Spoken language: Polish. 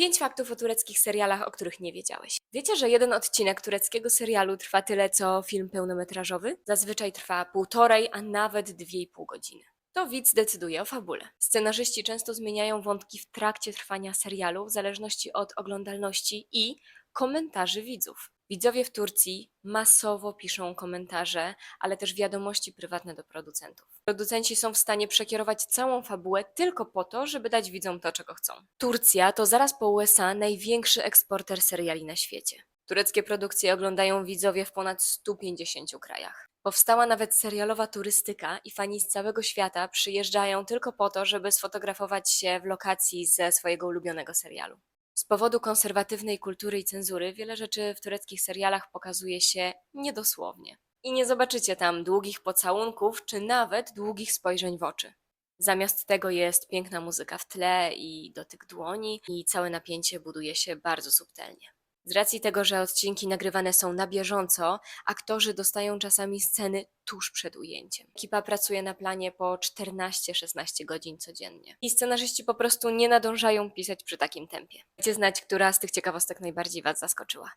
Pięć faktów o tureckich serialach, o których nie wiedziałeś. Wiecie, że jeden odcinek tureckiego serialu trwa tyle, co film pełnometrażowy? Zazwyczaj trwa półtorej, a nawet dwie i pół godziny. To widz decyduje o fabule. Scenarzyści często zmieniają wątki w trakcie trwania serialu w zależności od oglądalności i komentarzy widzów. Widzowie w Turcji masowo piszą komentarze, ale też wiadomości prywatne do producentów. Producenci są w stanie przekierować całą fabułę tylko po to, żeby dać widzom to, czego chcą. Turcja to zaraz po USA największy eksporter seriali na świecie. Tureckie produkcje oglądają widzowie w ponad 150 krajach. Powstała nawet serialowa turystyka i fani z całego świata przyjeżdżają tylko po to, żeby sfotografować się w lokacji ze swojego ulubionego serialu. Z powodu konserwatywnej kultury i cenzury wiele rzeczy w tureckich serialach pokazuje się niedosłownie. I nie zobaczycie tam długich pocałunków czy nawet długich spojrzeń w oczy. Zamiast tego jest piękna muzyka w tle i dotyk dłoni i całe napięcie buduje się bardzo subtelnie. Z racji tego, że odcinki nagrywane są na bieżąco, aktorzy dostają czasami sceny tuż przed ujęciem. Ekipa pracuje na planie po 14-16 godzin codziennie. I scenarzyści po prostu nie nadążają pisać przy takim tempie. Dajcie znać, która z tych ciekawostek najbardziej Was zaskoczyła.